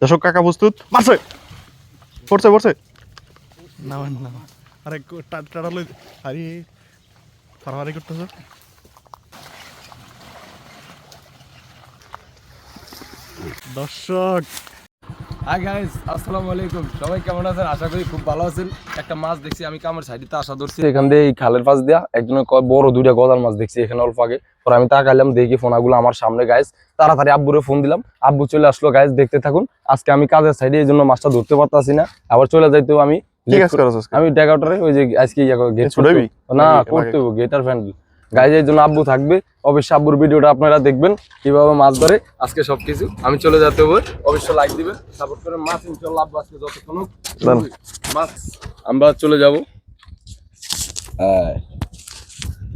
দর্শক কাকা প্রস্তুত? মারছে! পড়ছে পড়ছে। না না আরে টাটা লই আরে ফারাফারি করতেছ? দর্শক। হাই গাইস আসসালামু আলাইকুম। সবাই কেমন আছেন? আশা করি খুব ভালো আছেন। একটা মাছ দেখছি আমি কামের সাইডে আশা ধরছি। এখান দিয়ে এই খালের পাশ দিয়া একজনের কয় বড় দুইটা গজার মাছ দেখছি এখানে অল্প আগে। পরে আমি তাকাইলাম দেখি ফোনাগুলো আমার সামনে গাইস তাড়াতাড়ি আব্বুরে ফোন দিলাম। আব্বু চলে আসলো গাইস দেখতে থাকুন। আজকে আমি কাজের সাইডে এই জন্য মাছটা ধরতে পারতাছি না। আবার চলে যাইতেও আমি? আমি ডেকাউটারে ওই যে আজকে গেট ছুটাবি? না করতে হবে গেটার ফ্যান্ডেল গাইজ এর জন্য আব্বু থাকবে। অবশ্যই আব্বুর ভিডিওটা আপনারা দেখবেন কীভাবে মাছ ধরে। আজকে সবকিছু। আমি চলে যেতে হবে। অবশ্যই লাইক দিবেন। সাপোর্ট করে মাছ ইনশাল্লাহ আব্বু আজকে যতক্ষণ মাছ। আমরা চলে যাব।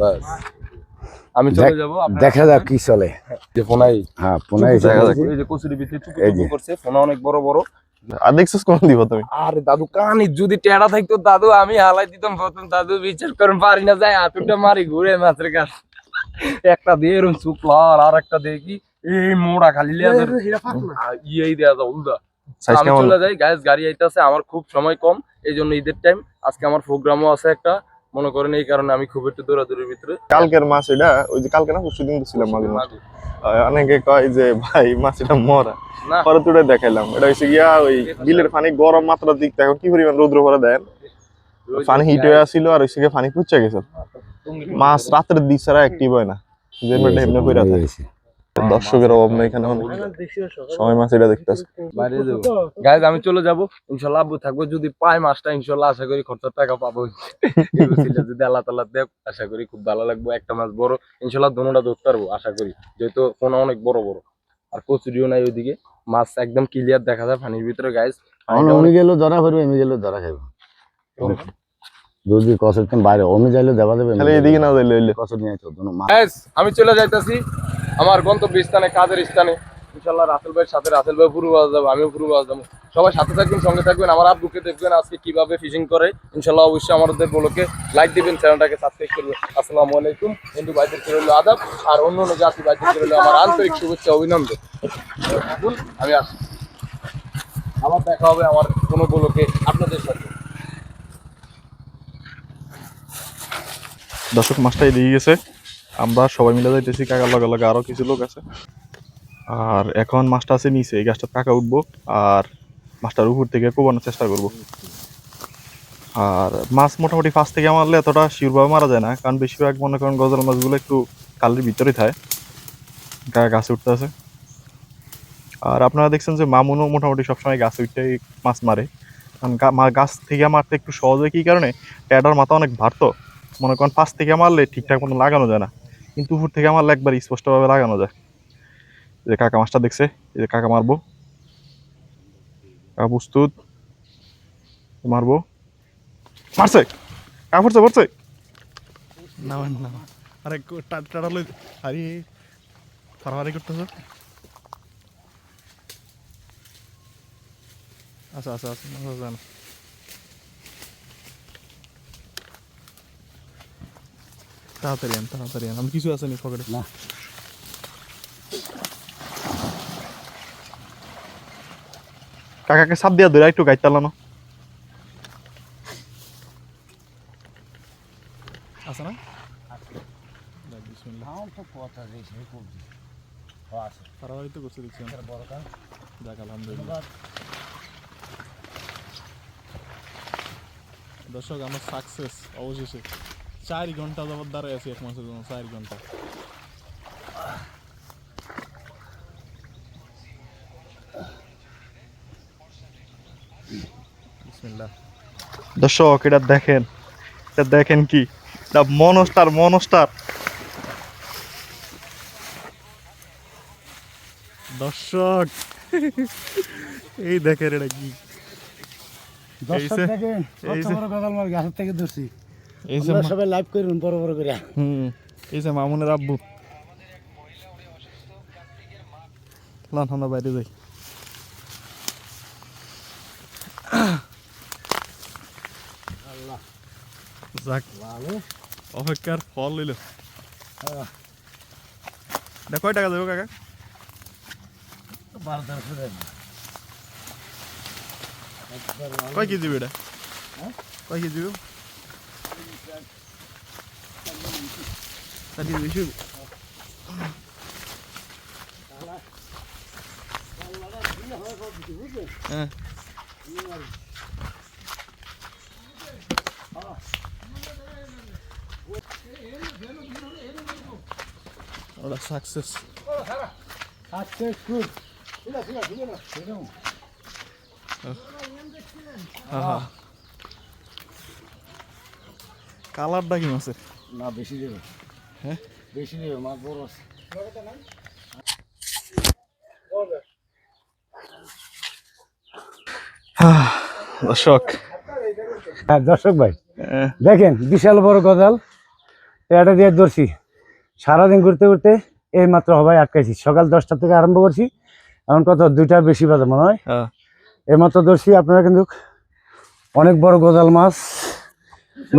বাস। আমি চলে যাব দেখা যাক কি চলে। যে ফোনাই। হ্যাঁ পুনাই দেখা যাক। এই যে কচুরি টুকু। করছে ফোনা অনেক বড় বড়। আর দেখছিস কোন দিব তুমি? আরে দাদু কানি যদি টেড়া থাকতো দাদু আমি হালাই দিতাম প্রথম দাদু বিচার করেন পারি না যায় হাতুটা মারি ঘুরে মাছের কাছে। একটা দিয়ে এরকম শুকলার আর একটা দিয়ে কি এই মোড়া খালি ইয়েই দেয়া যাও উল্টা। সাইজ আমি চলে যাই গ্যাস গাড়ি আইতাছে আমার খুব সময় কম এই জন্য ঈদের টাইম আজকে আমার প্রোগ্রামও আছে একটা মনে করেন এই কারণে আমি খুব একটু দৌড়াদৌড়ির ভিতরে। কালকের মাছ এটা ওই যে কালকে না পরশু দিন ছিলাম মাঝে মাছ অনেকে কয় যে ভাই মাছ এটা মরা পরে তুলে দেখাইলাম। এটা হচ্ছে গিয়া ওই বিলের পানি গরম মাত্রার দিক থেকে কি পরিমাণ রৌদ্র ভরে দেন? পানি হিট হয়ে আসছিল আর গিয়ে পানি পুচ্ছে গেছে। মাছ রাতের দিক ছাড়া অ্যাক্টিভ হয় না। যে এমনি কইরা থাকে। দর্শকের অভাব নেই এখানে অনেক সময় মাছ এটা বাইরে গাইজ আমি চলে যাব। ইনশাল্লাহ আব্বু থাকব। যদি পাই মাছটা ইনশাল্লাহ আশা করি খরচার টাকা পাবো। যদি আল্লাহ তাল্লাহ দেখ আশা করি খুব ভালো লাগবে। একটা মাছ বড় ইনশাল্লাহ দোনোটা ধরতে পারব আশা করি। যেহেতু কোনো অনেক বড় বড়। আর কচুরিও নাই ওইদিকে। মাছ একদম ক্লিয়ার দেখা যায় পানির ভিতরে গাইজ অমি গেলেও ধরা পড়বে এমি গেলেও ধরা খাইব। যদি কসর বাইরে অমি যাইলে দেওয়া দেবে এদিকে না যাইলে কসর নিয়ে আমি চলে যাইতাছি। আমার গন্তব্য স্থানে, কাজের স্থানে। ইনশাল্লাহ রাসেল ভাইয়ের সাথে রাসেল ভাই পুরো বাজ যাব, আমিও পুরো বাজ যাব। সবাই সাথে থাকবেন, সঙ্গে থাকবেন, আমার আব্বুকে দেখবেন আজকে কীভাবে ফিশিং করে। ইনশাল্লাহ অবশ্যই আমাদের বলোকে লাইক দিবেন চ্যানেলটাকে সাবস্ক্রাইব করবেন। আসসালামু আলাইকুম হিন্দু ভাইদেরকে রইল আদাব, আর অন্য অন্য জাতি ভাইদেরকে রইল আমার আন্তরিক শুভেচ্ছা, অভিনন্দন। আমি আসি আবার দেখা হবে আমার কোনো বলোকে আপনাদের সাথে। দর্শক, মাছটা এদিকে গেছে। আমরা সবাই মিলে যাইতেছি কাকার লগে লগে আরও কিছু লোক আছে। আর এখন মাছটা আছে নিচে, এই গাছটা কাকা উঠবো আর মাছটার উপর থেকে কোবানোর চেষ্টা করব। আর মাছ মোটামুটি ফার্স্ট থেকে মারলে এতটা শিউরভাবে মারা যায় না, কারণ বেশিরভাগ মনে করেন গজাল মাছগুলো একটু কালের ভিতরে থাকে। কাকা গাছে উঠতে আছে। আর আপনারা দেখছেন যে মামুনও মোটামুটি সবসময় গাছে উঠতেই মাছ মারে। কারণ গাছ থেকে মারতে একটু সহজ হয় কি কারণে? ট্যাডার মাথা অনেক ভারত। মনে করেন পাশ থেকে মারলে ঠিকঠাক মতো লাগানো যায় না। কিন্তু উপর থেকে মারলে একবার স্পষ্টভাবে লাগানো যায়। যে কাকা মাছটা দেখছে, এই যে কাকা মারবো। কাকা প্রস্তুত। মারবো। মারছে! কাকা পড়ছে পড়ছে না না টাটা লই করতেছ? আচ্ছা আচ্ছা আচ্ছা আচ্ছা তাড়াতাড়ি আন তাড়াতাড়ি আন। আমি কিছু আছে নি পকেটে। না। কাকাকে সাপ দিয়া ধরে একটু গাইতে চালানো আছে না? যাক, বিসমিল্লাহ। ফারাফারি তো করছে দেখছি। আমি। যাক আলহামদুলিল্লাহ। দর্শক আমরা সাকসেস অবশেষে। চার ঘণ্টা যাবত দাঁড়ায় আছি এক মাসের জন্য চার ঘণ্টা। দর্শক এটা দেখেন এটা দেখেন কি? এটা মনস্টার মনস্টার। দর্শক এই দেখেন এটা কি। গজাল মার গাছের থেকে ধরছি। এই যে সবাই লাইভ করুন বড় বড় করে হুম এই যে মামুনের আব্বু। লান আমরা বাইরে যাই। যাক অপেক্ষার ফল লইল। দেখ কয় টাকা দেবো কাকা? বারো তেরোশো কয় কেজি এটা? কয় কেজি চার কেজি বেশি হইবো। হ্যাঁ ওটা সাকসেস কালারটা কি মাছের না বেশি দেবে হ্যাঁ? বেশি দেবে মাছ বড় আছে। দর্শক হ্যাঁ দর্শক ভাই দেখেন বিশাল বড় গজাল। এটা দিয়ে ধরছি। সারাদিন ঘুরতে ঘুরতে এই মাত্র হবাই আটকাইছি। সকাল দশটা থেকে আরম্ভ করছি। এখন কত দুইটা বেশি বাজে মনে হয়। হ্যাঁ, এই মাত্র ধরছি আপনারা কিন্তু অনেক বড় গজাল মাছ।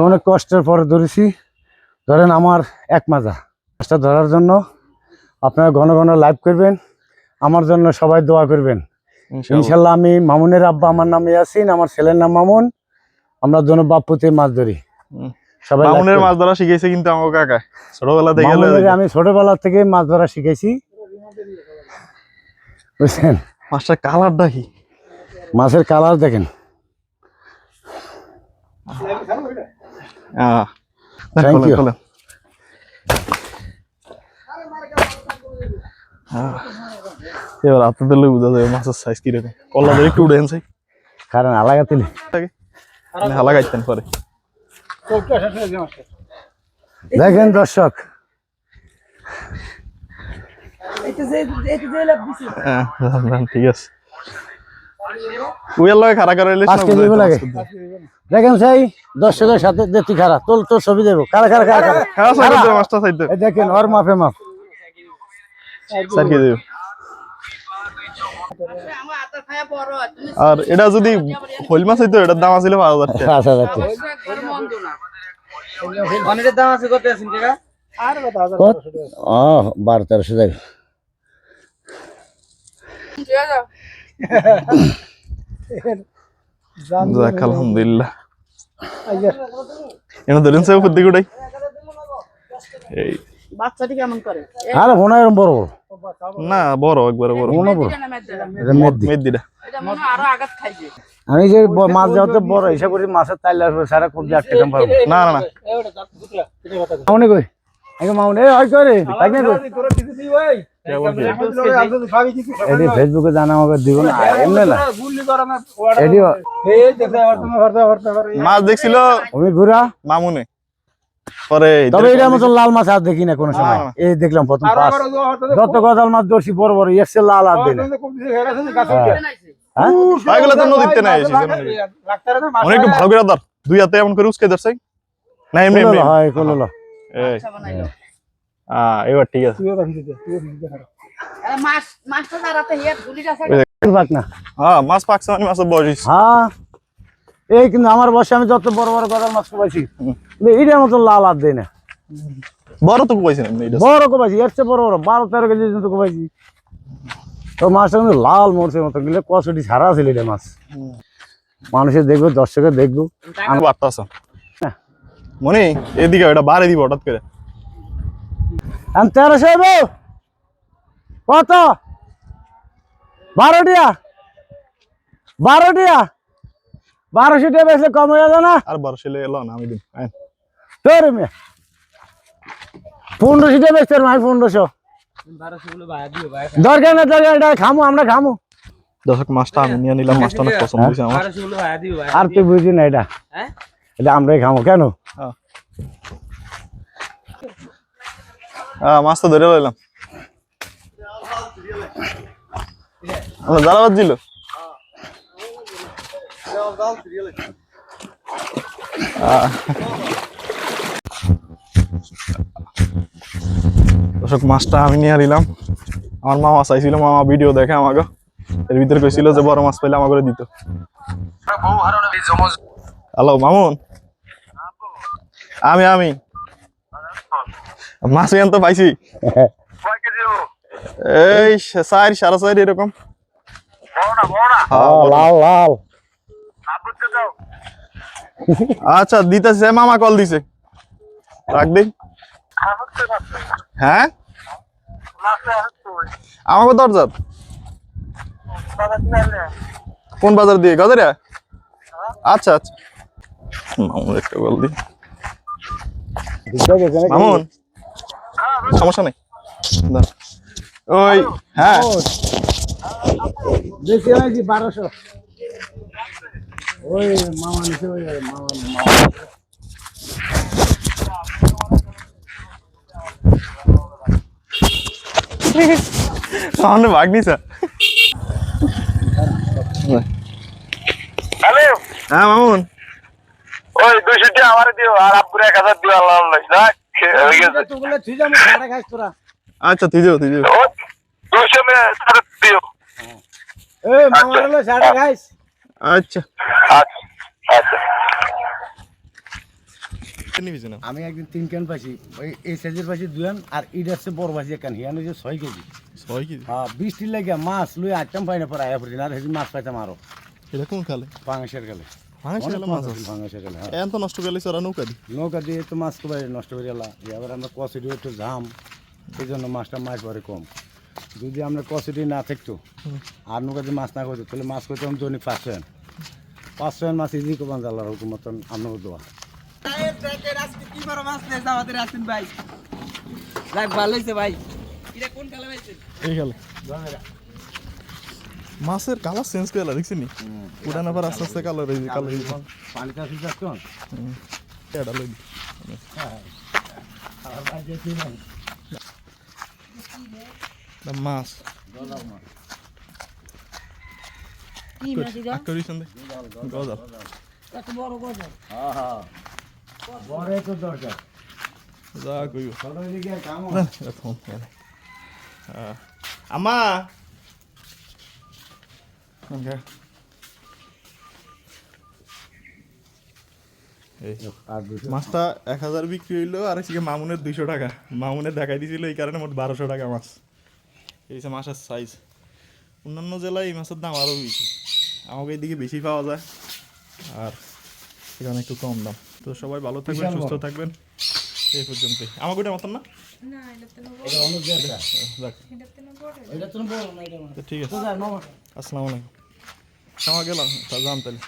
অনেক কষ্টের পরে ধরেছি। ধরেন আমার এক মাজা। মাছটা ধরার জন্য আপনারা ঘন ঘন লাইভ করবেন। আমার জন্য সবাই দোয়া করবেন। ইনশাল্লাহ আমি মামুনের আব্বা আমার নাম ইয়াসিন আমার ছেলের নাম মামুন। আমরা দুজন বাপুতে মাছ ধরি। সবাই মামুনের মাছ ধরা শিখেছে কিন্তু আমাকে কাকা। ছোটবেলা থেকে আমি ছোটবেলা থেকে মাছ ধরা শিখেছি। বুঝছেন? মাছটার কালারটা কি? মাছের কালার দেখেন। আহ, এবার হাতে দিলে বোঝা যাবে মাছের সাইজ কীরকম কল্লা ধরে একটু উঠে আনছে। কারণ আলাগা তিলি হালা গাইতেন পরে। দেখেন দর্শক। হ্যাঁ, ঠিক আছে। উইয়ার লগে করে এলে পাঁচ কেজি লাগে। দেখেন সেই দর্শকের সাথে দেখি খারাপ তোর তোর ছবি দেবো। কারা কারা কারা কারা হ্যাঁ দেখেন ওর চার কেজি আর এটা যদি হইল মাছ হইতো এটার দাম আছিল পাঁচ হাজার দাম আছে কত আছেন বারো তেরোশো আলহামদুলিল্লাহ। এনে ধরেন সে ফুদ্দি গুড়াই এই। বাচ্চাটি কেমন করে? আরে মনে হয় এরকম বড় বড়। না বড় একবারে বড়। মনে বড়। এটা মেদি মেদিটা এটা মনে আরও আঘাত খাইবে আমি যে মাছ যাওয়াতে বড় হিসাব করি মাছের তাইলে আসবে সারা খুব একটা দাম পাবো না না না। মামনি কই? এই হয় করে তাই না ফেসবুকে জানা আমাকে দিব না এমনি না। এডি মাছ দেখছিল? আমি ঘুরা? মামুনে। পরে তবে এটার মতো লাল মাছ আর দেখি না কোনো সময়। এই দেখলাম প্রথম যত গজাল মাছ ধরছি বড় বড় এসছে লাল আর দিই না। হ্যাঁ। ভালো করে ধর। দুই হাতে এমন করে উস্কে ধরছে। না এমনি হয় কোলোলো। এবার ঠিক আছে। মাছ হ্যাঁ পাকছে মানে হ্যাঁ। এই কিন্তু আমার বয়সে আমি যত বড় বড় গজাল মাছ পাইছি। এটার মতো লাল আর দেয় না। বড় তো এটা। বড় কোপাইছি এর চেয়ে বড় বড়। বারো তেরো কেজি পর্যন্ত কোপাইছি। তো মাছটা কিন্তু লাল মরছের মতো গেলে কষটি ছাড়া ছিল এটা মাছ। মানুষের দেখব দর্শকের দেখব। আমি বার্তা আছে। মনে এদিকে এটা বাড়ে দিব হঠাৎ করে। তেরোশো হইব কত? বারোটিয়া? বারোটিয়া? বারোশো টাকা বেশি কম হয়ে যাবে না? আর বারোশো এলো না আমি দিন। তোর মেয়ে। পনেরোশো টাকা বেচতে পারব আমি পনেরোশো। দরকার না দরকার এটা খামু আমরা খামু। দর্শক মাছটা আমি নিয়ে নিলাম মাছটা অনেক পছন্দ হয়েছে আমার। আর তুই বুঝি না এটা। হ্যাঁ? এটা আমরাই খামো কেন? হ্যাঁ মাছটা ধরে লইলাম। জালা বাজছিল দর্শক মাছটা আমি নিয়ে নিলাম। আমার মামা চাইছিল মামা ভিডিও দেখে আমাকে। এর ভিতরে কইছিল যে বড় মাছ পেলে আমাকে দিত। হ্যালো মামুন? আমি আমি। মাছ তো পাইছি। এই চার সাড়ে চার এরকম। লাল লাল। আচ্ছা দিতেছে মামা কল দিছে। রাখ দিই হ্যাঁ? আমাকে দরজা কোন বাজার দিয়ে? গজারিয়া? আচ্ছা আচ্ছা। মামুন একটা কল দি। মামুন। সমস্যা নেই। ওই। হ্যাঁ। বারোশো। ওই মামা নিচে ওই মামা মামা সামনে ভাগ নিছা হ্যালো। হ্যাঁ মামুন। ওই দুইশো টাকা আমার দিও আর আব্বুর এক হাজার দিও আল্লাহ হয়ে আচ্ছা তুই যাও তুই যাও আচ্ছা। আচ্ছা। আচ্ছা আমি একদিন তিন ক্যান পাইছি? ওই এই সাইজের পাইছি দুয়ান আর ইডার সে বড় পাইছি এক ক্যান হিয়ান হয়েছে ছয় কেজি। ছয় কি হ্যাঁ বৃষ্টির লাগে মাছ লুই আটটাম পাই না পরে আয়া পড়ি না আর মাছ পাইতাম আরও। এটা কোন খালে? পাঙাশের গেলে হ্যাঁ। এখন তো নষ্ট গেলে সারা নৌকা দি নৌকা দিয়ে তো মাছ নষ্ট করে এলা। এবার আমরা কষিটি একটু জাম এই জন্য মাছটা মাছ পরে কম। যদি আমরা কষিটি না থাকতো আর নৌকা দিয়ে মাছ না করতো তাহলে মাছ করতে আমি দৈনিক পাঁচশো এন পাঁচশো এন মাছ ইজি কমান জ্বালার হুকুম মতন আপনাকে দেওয়া এই খালে মাছের কালার চেঞ্জ করে দেখছি নি উড়ান আবার আস্তে আস্তে কালার এটা লই মাছ। গজাল। হ্যাঁ হ্যাঁ। বড় তো দরকার। যা কইও কাম। না এটা ফোন করে আমা ওকে এই আর দুশো মাছটা এক হাজার বিক্রি হইল আর এদিকে মামুনের দুইশো টাকা। মামুনের দেখাই দিছিল এই কারণে মোট বারোশো টাকা মাছ। এই হচ্ছে মাছের সাইজ অন্যান্য জেলায় এই মাছের দাম আরও বেশি। আমাকে এইদিকে বেশি পাওয়া যায়। আর এখানে একটু কম দাম। তো সবাই ভালো থাকবেন সুস্থ থাকবেন। এই পর্যন্তই। আমার গোটা মতন না? ঠিক আছে। আসসালামু আলাইকুম। সময় গেলাম জান তাহলে